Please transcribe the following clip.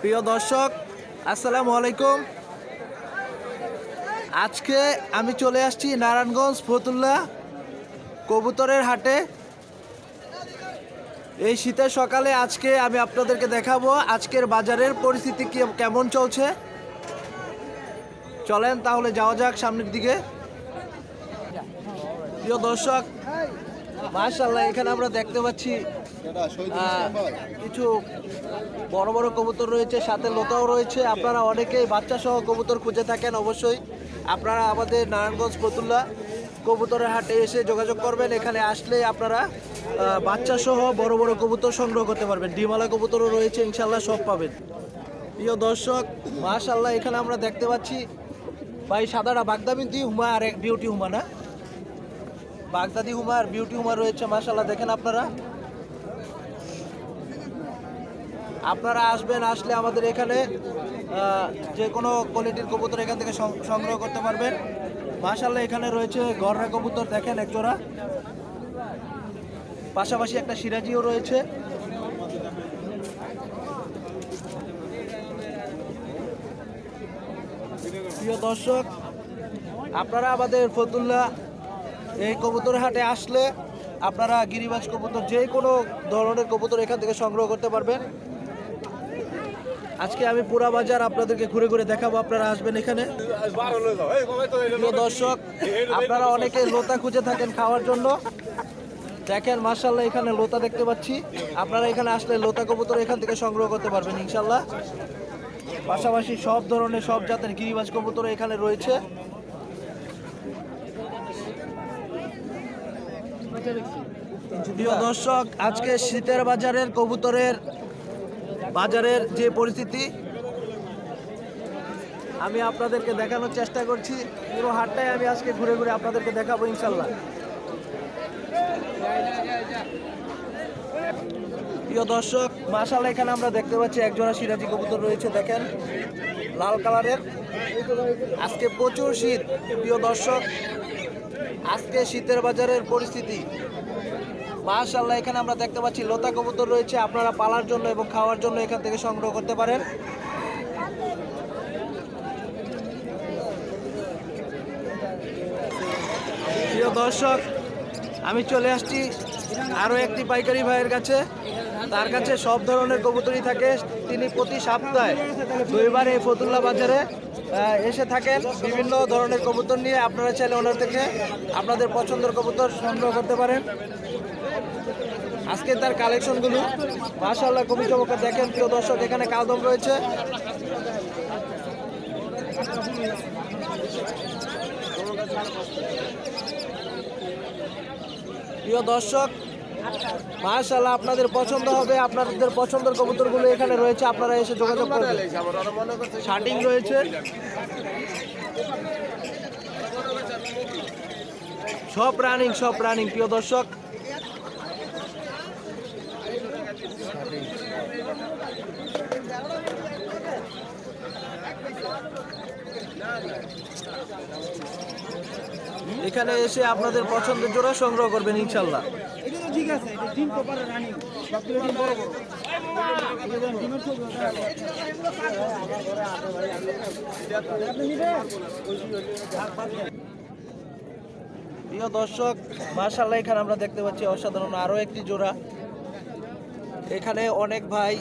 প্রিয় দর্শক, আসসালামু আলাইকুম। আজকে আমি চলে আসছি নারায়ণগঞ্জ ফতুল্লা কবুতরের হাটে। এই শীতের সকালে আজকে আমি আপনাদেরকে দেখাবো আজকের বাজারের পরিস্থিতি কি- কেমন চলছে। চলেন তাহলে যাওয়া যাক সামনের দিকে। প্রিয় দর্শক মাশাল্লাহ এখানে আমরা দেখতে পাচ্ছি কিছু বড় বড় কবুতর রয়েছে সাথে লোকাও রয়েছে। আপনারা অনেকেই বাচ্চা সহ কবুতর খুঁজে থাকেন অবশ্যই। আপনারা আমাদের নারায়ণগঞ্জ ফতুল্লা কবুতরের হাটে এসে যোগাযোগ করবেন। এখানে আসলে আপনারা বাচ্চা সহ বড় বড় কবুতর সংগ্রহ করতে পারবেন। ডিমালা কবুতরও রয়েছে ইনশাল্লাহ সব পাবেন। প্রিয় দর্শক মাশাল্লাহ এখানে আমরা দেখতে পাচ্ছি ভাই সাদাটা বাগদাবিন্দি হুমা আর এক বিউটি হুমা না? বাগদাদি হুমা আর বিউটি হুমা রয়েছে মাশাল্লাহ দেখেন আপনারা। আপনারা আসবেন, আসলে আমাদের এখানে যে কোনো কোয়ালিটির কবুতর এখান থেকে সংগ্রহ করতে পারবেন। মাশাল্লাহ এখানে রয়েছে গররা কবুতর, দেখেন এক জোড়া পাশাপাশি একটা সিরাজিও রয়েছে। প্রিয় দর্শক, আপনারা আমাদের ফতুল্লা এই কবুতর হাটে আসলে আপনারা গিরিবাজ কবুতর, যে কোনো ধরনের কবুতর এখান থেকে সংগ্রহ করতে পারবেন। আজকে আমি পুরা বাজার আপনাদেরকে ঘুরে ঘুরে দেখাবো, আপনারা আসবেন এখানে। প্রিয় দর্শক, আপনারা অনেকে লোতা খুঁজে থাকেন খাওয়ার জন্য। দেখেন মার্শাল্লাহ এখানে লোতা দেখতে পাচ্ছি। আপনারা এখানে আসলে লোতা কবুতর এখান থেকে সংগ্রহ করতে পারবেন ইনশাল্লাহ পাশাপাশি সব ধরনের, সব জাতের গিরিবাজ কবুতর এখানে রয়েছে। দর্শক, আজকে শীতের বাজারের কবুতরের বাজারের যে পরিস্থিতি, আমি আপনাদেরকে দেখানোর চেষ্টা করছি। পুরো হাটটাই আমি আজকে ঘুরে ঘুরে আপনাদেরকে দেখাবো ইনশাল্লাহ প্রিয় দর্শক মাসাল এখানে আমরা দেখতে পাচ্ছি একজোড়া সিরাজি কবুতর রয়েছে, দেখেন। লাল কালারের। আজকে প্রচুর শীত, প্রিয় দর্শক। আজকে শীতের বাজারের পরিস্থিতি। মাশাল্লাহ এখানে আমরা দেখতে পাচ্ছি লতা কবুতর রয়েছে। আপনারা পালার জন্য এবং খাওয়ার জন্য এখান থেকে সংগ্রহ করতে পারেন। প্রিয় দর্শক, আমি চলে আসছি আরও একটি পাইকারি ভাইয়ের কাছে। তার কাছে সব ধরনের কবুতরই থাকে। তিনি প্রতি সপ্তাহে দুইবার এই ফতুল্লা বাজারে এসে থাকেন। বিভিন্ন ধরনের কবুতর নিয়ে আপনারা চাইলে ওনার থেকে আপনাদের পছন্দের কবুতর সংগ্রহ করতে পারেন। আজকে তার কালেকশনগুলো মাশাল্লাহ খুবই চমৎকার। দেখেন, প্রিয় দর্শক, এখানে কালদম রয়েছে। প্রিয় দর্শক মাশাল্লাহ আপনাদের পছন্দ হবে, আপনাদের পছন্দের কবুতরগুলো এখানে রয়েছে, আপনারা এসে যোগাযোগ করবেন শার্টিং রয়েছে। সব রানিং সব রানিং প্রিয় দর্শক। এখানে এসে আপনাদের পছন্দের জোড়া সংগ্রহ করবেন ইনশাল্লাহ তো ঠিক আছে ডিম রানি সবগুলো ডিম বড় বড়। ডিমের ছবি? প্রিয় দর্শক মার্শাল্লাহ এখানে আমরা দেখতে পাচ্ছি অসাধারণ আরও একটি জোড়া। এখানে অনেক ভাই